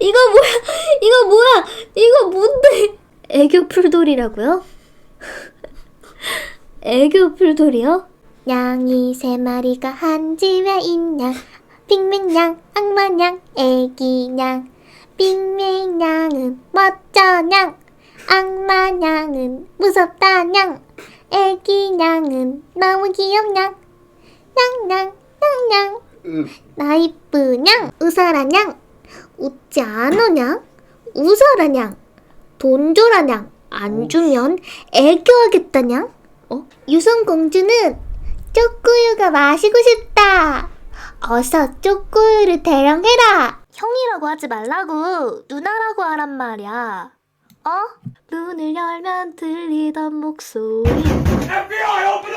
이거 뭐야? 이거 뭐야? 이거 뭔데? 애교 풀돌이라고요? 애교 풀돌이요? 양이 세 마리가 한 집에 있냐 빅맨양 악마냥 애기냥 빅맨양은 멋져냥 악마냥은 무섭다냥 애기냥은 너무 귀엽냥 냥냥 냥냥 나 이쁘냥 으사라냥 웃지 않으냥 웃어라냥 돈 줘라냥 안 주면 애교하겠다냥 어? 유성공주는 쪼꼬유가 마시고 싶다. 어서 쪼꼬유를 대령해라. 형이라고 하지 말라고 누나라고 하란 말이야. 어? 문을 열면 들리던 목소리. FBI, open!